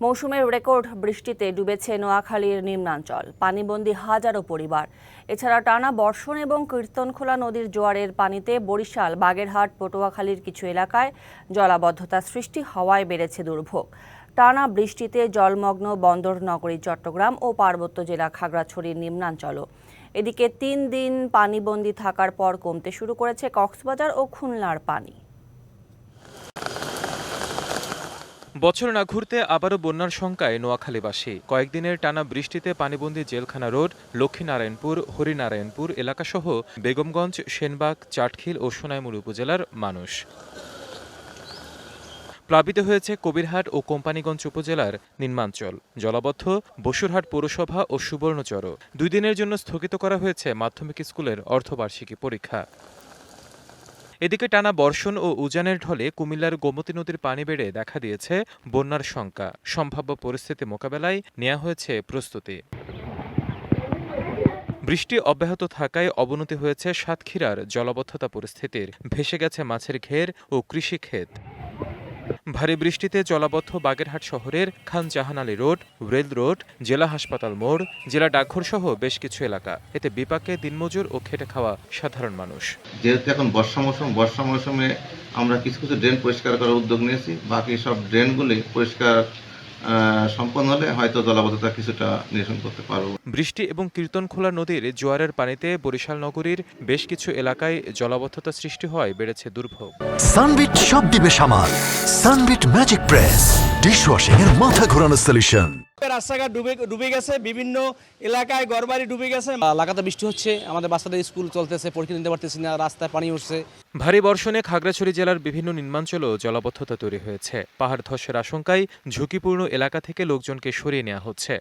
মৌসুমের রেকর্ড বৃষ্টিতে ডুবেছে নোয়াখালীর নিম্নাঞ্চল, পানিবন্দী হাজারো পরিবার। এছাড়া টানা বর্ষণ এবং কীর্তনখোলা নদীর জোয়ারের পানিতে বরিশাল, বাগেরহাট, পটুয়াখালীর কিছু এলাকায় জলাবদ্ধতা সৃষ্টি হওয়ায় বেড়েছে দুর্ভোগ। টানা বৃষ্টিতে জলমগ্ন বন্দর নগরী চট্টগ্রাম ও পার্বত্য জেলা খাগড়াছড়ির নিম্নাঞ্চলও। এদিকে তিন দিন পানিবন্দী থাকার পর কমতে শুরু করেছে কক্সবাজার ও খুলনার পানি। বছর না ঘুরতে আবারও বন্যার শঙ্কায় নোয়াখালীবাসী। কয়েকদিনের টানা বৃষ্টিতে পানিবন্দী জেলখানা রোড, লক্ষ্মীনারায়ণপুর, হরিনারায়ণপুর এলাকাসহ বেগমগঞ্জ, সেনবাগ, চাটখিল ও সোনাইমুড় উপজেলার মানুষ। প্লাবিত হয়েছে কবিরহাট ও কোম্পানীগঞ্জ উপজেলার নিম্নাঞ্চল। জলাবদ্ধ, বসুরহাট পৌরসভা ও সুবর্ণচর দুই দিনের জন্য স্থগিত করা হয়েছে মাধ্যমিক স্কুলের অর্ধবার্ষিকী পরীক্ষা। এদিকে টানা বর্ষণ ও উজানের ঢলে কুমিল্লার গোমতী নদীর পানি বেড়ে দেখা দিয়েছে বন্যার শঙ্কা সম্ভাব্য পরিস্থিতি মোকাবেলায় নেওয়া হয়েছে প্রস্তুতি। বৃষ্টি অব্যাহত থাকায় অবনতি হয়েছে সাতক্ষীরার জলবদ্ধতা পরিস্থিতির। ভেসে গেছে মাছের ঘের ও কৃষিক্ষেত। ভারী বৃষ্টিতে জলাবদ্ধ বাগেরহাট শহরের Khan Jahan Ali road, rail road, জেলা হাসপাতাল মোড়, জেলা ডাকঘর সহ বেশ কিছু এলাকা। এতে বিপাকে দিনমজুর ও খেটে খাওয়া সাধারণ মানুষ। যেহেতু এখন বর্ষা মৌসুম, বর্ষা মৌসুমে আমরা কিছু কিছু ড্রেন পরিষ্কার করার উদ্যোগ নিয়েছি। বাকি সব ড্রেনগুলি পরিষ্কার সম্পন্ন হলে হয়তো জলাবদ্ধতা কিছুটা নিরসন করতে পারব। বৃষ্টি এবং কীর্তনখোলা নদীর জোয়ারের পানিতে বরিশাল নগরীর বেশ কিছু এলাকায় জলাবদ্ধতা সৃষ্টি হয় বেড়েছে দুর্ভোগ। সানবিট সব দিবে সামাল। সানবিট ম্যাজিক প্রেস ডিশওয়াশিং এর মাথা ঘোরানোর সলিউশন রাস্তাঘাট ডুবে ডুবে গেছে বিভিন্ন এলাকায় গড়বাড়ি ডুবে গেছে। লাগাতার বৃষ্টি হচ্ছে আমাদের বাচ্চাদের স্কুল চলতেছে পরীক্ষা নিতে পারতেছি না রাস্তায় পানি উঠছে। ভারী বর্ষণে খাগড়াছড়ি জেলার বিভিন্ন নিম্নাঞ্চলেও জলাবদ্ধতা তৈরি হয়েছে। পাহাড় ধসের আশঙ্কায় ঝুঁকিপূর্ণ এলাকা থেকে লোকজনকে সরিয়ে নেওয়া হচ্ছে।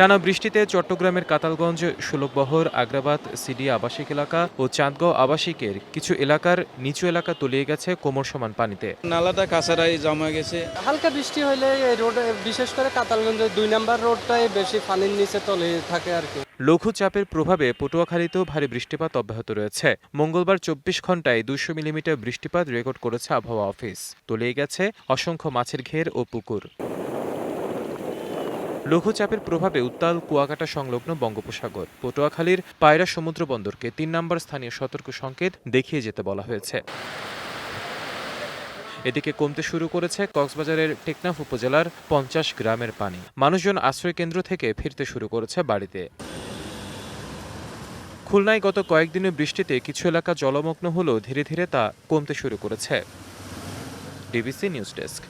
টানা বৃষ্টিতে চট্টগ্রামের কাতালগঞ্জ সুলভবহর আগ্রাবাদ সিডি আবাসিক এলাকা ও চাঁদগাঁও আবাসিকের কিছু এলাকার নিচু এলাকা তলিয়ে গেছে কোমর সমান পানিতে। নালাটা কাছাড়াই জমা গেছে। হালকা বৃষ্টি হলে এই রোড বিশেষ করে কাতালগঞ্জের দুই নাম্বার রোডটাই বেশি পানির নিচে তলে থাকে আর কি। লঘুচাপের প্রভাবে পটুয়াখালীতেও ভারী বৃষ্টিপাত অব্যাহত রয়েছে। মঙ্গলবার চব্বিশ ঘন্টায় দুশো মিলিমিটার বৃষ্টিপাত রেকর্ড করেছে আবহাওয়া অফিস। তলিয়ে গেছে অসংখ্য মাছের ঘের ও পুকুর। লঘুচাপের প্রভাবে উত্তাল কুয়াকাটা সংলগ্ন বঙ্গোপসাগর। পটুয়াখালীর পায়রা সমুদ্র বন্দরকে তিন নম্বর স্থানীয় সতর্ক সংকেত দেখিয়ে যেতে বলা হয়েছে। এদিকে কমতে শুরু করেছে কক্সবাজারের টেকনাফ উপজেলার পঞ্চাশ গ্রামের পানি। মানুষজন আশ্রয় কেন্দ্র থেকে ফিরতে শুরু করেছে বাড়িতে। খুলনায় গত কয়েকদিনের বৃষ্টিতে কিছু এলাকা জলমগ্ন হলেও ধীরে ধীরে তা কমতে শুরু করেছে। DBC news desk.